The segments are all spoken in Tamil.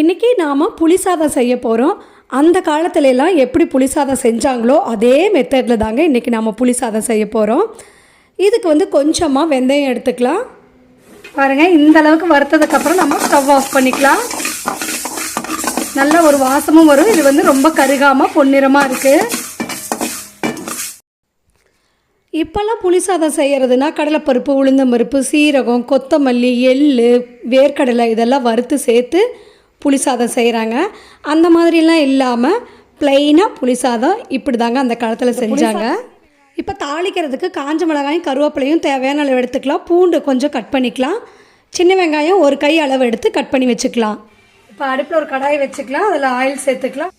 இன்றைக்கி நாம் புளி சாதம் செய்ய போகிறோம் அந்த காலத்துலலாம் எப்படி புளி சாதம் செஞ்சாங்களோ அதே மெத்தடில் தாங்க இன்றைக்கி நாம் புளி சாதம் செய்ய போகிறோம் இதுக்கு வந்து கொஞ்சமாக வெந்தயம் எடுத்துக்கலாம். பாருங்கள் இந்த அளவுக்கு வறுத்ததுக்கப்புறம் நம்ம ஸ்டவ் ஆஃப் பண்ணிக்கலாம். நல்ல ஒரு வாசமும் வரும். இது வந்து ரொம்ப கருகாமல் பொன்னிறமாக இருக்குது இப்போல்லாம் புளி சாதம் செய்கிறதுனா கடலைப்பருப்பு உளுந்தம்பருப்பு சீரகம் கொத்தமல்லி எள் வேர்க்கடலை இதெல்லாம் வறுத்து சேர்த்து புளி சாதம் செய்கிறாங்க அந்த மாதிரிலாம் இல்லாமல் ப்ளைனாக புளி சாதம் இப்படி தாங்க அந்த காலத்தில் செஞ்சாங்க. இப்போ தாளிக்கிறதுக்கு காஞ்ச மிளகாயும் கருவேப்பிலையும் தேவையான அளவு எடுத்துக்கலாம். பூண்டு கொஞ்சம் கட் பண்ணிக்கலாம். சின்ன வெங்காயம் ஒரு கை அளவு எடுத்து கட் பண்ணி வச்சுக்கலாம். இப்போ அடுப்பில் ஒரு கடாய் வச்சுக்கலாம். அதில் ஆயில் சேர்த்துக்கலாம்.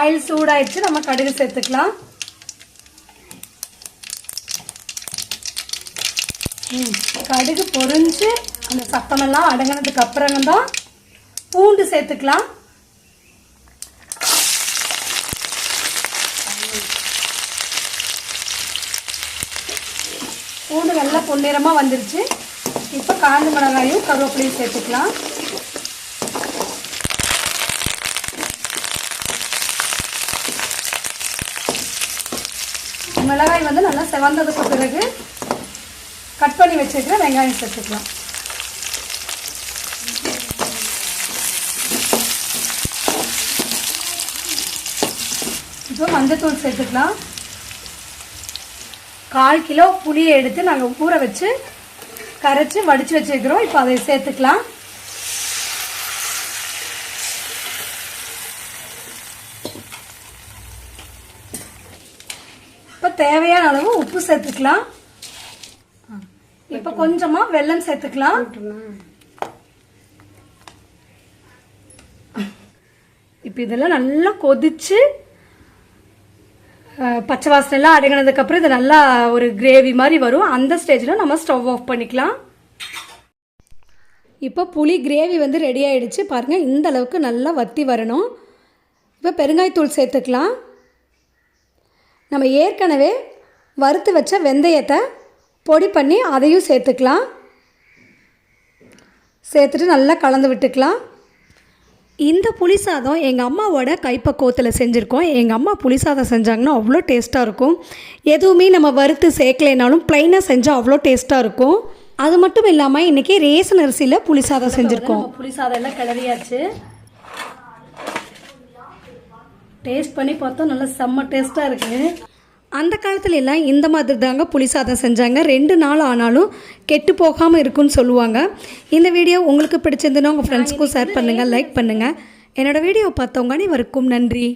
ஆயில் சூடாயிடுச்சு. நம்ம கடுகு சேர்த்துக்கலாம். கடுகு பொரிஞ்சு அந்த சத்தமெல்லாம் அடங்கினதுக்கு அப்புறம் தான் பூண்டு சேர்த்துக்கலாம். பூண்டு நல்லா பொன்னிறமாக வந்துருச்சு. இப்போ காஞ்ச மிளகாயும் கருவேப்பிலையும் சேர்த்துக்கலாம். மிளகாய் வந்து நல்லா செவந்ததுக்கு பிறகு கட் பண்ணி வச்சுருக்கிற வெங்காயம் சேர்த்துக்கலாம். இப்போ மஞ்சத்தூள் சேர்த்துக்கலாம். கால் கிலோ புளியை எடுத்து நாங்கள் ஊற வச்சு கரைச்சி வடித்து வச்சுருக்கிறோம். இப்போ அதை சேர்த்துக்கலாம். இப்போ தேவையான அளவு உப்பு சேர்த்துக்கலாம். இப்போ கொஞ்சமாக வெல்லம் சேர்த்துக்கலாம். இப்போ இதெல்லாம் நல்லா கொதிச்சு பச்சை வாசனை எல்லாம் இது நல்லா ஒரு கிரேவி மாதிரி வரும். அந்த ஸ்டேஜில் நம்ம ஸ்டவ் ஆஃப் பண்ணிக்கலாம். இப்போ புளி கிரேவி வந்து ரெடி ஆகிடுச்சு பாருங்கள் இந்த அளவுக்கு நல்லா வத்தி வரணும். இப்போ பெருங்காயத்தூள் சேர்த்துக்கலாம். நம்ம ஏற்கனவே வறுத்து வச்ச வெந்தயத்தை பொடி பண்ணி அதையும் சேர்த்துக்கலாம். சேர்த்துட்டு நல்லா கலந்து விட்டுக்கலாம். இந்த புளி சாதம் எங்கள் அம்மாவோட கைப்பக்குவத்தில் செஞ்சுருக்கோம். எங்கள் அம்மா புளி சாதம் செஞ்சாங்கன்னா அவ்வளோ டேஸ்ட்டாக இருக்கும். எதுவுமே நம்ம வறுத்து சேர்க்கலைனாலும் ப்ளைனாக செஞ்சால் அவ்வளோ டேஸ்ட்டாக இருக்கும். அது மட்டும் இல்லாமல் இன்றைக்கி ரேசன் அரிசியில் புளி சாதம் செஞ்சுருக்கோம். புளி சாதம் எல்லாம் கிளறியாச்சு. டேஸ்ட் பண்ணி பார்த்தா நல்லா செம்ம டேஸ்ட்டாக இருக்குது அந்த காலத்துல எல்லாம் இந்த மாதிரி தாங்க புளி சாதம் செஞ்சாங்க. ரெண்டு நாள் ஆனாலும் கெட்டு போகாமல் இருக்குன்னு சொல்லுவாங்க. இந்த வீடியோ உங்களுக்கு பிடிச்சிருந்துன்னா உங்கள் ஃப்ரெண்ட்ஸ்க்கும் ஷேர் பண்ணுங்கள் லைக் பண்ணுங்கள் என்னோடய வீடியோ பார்த்தவங்க அனைவருக்கும் நன்றி.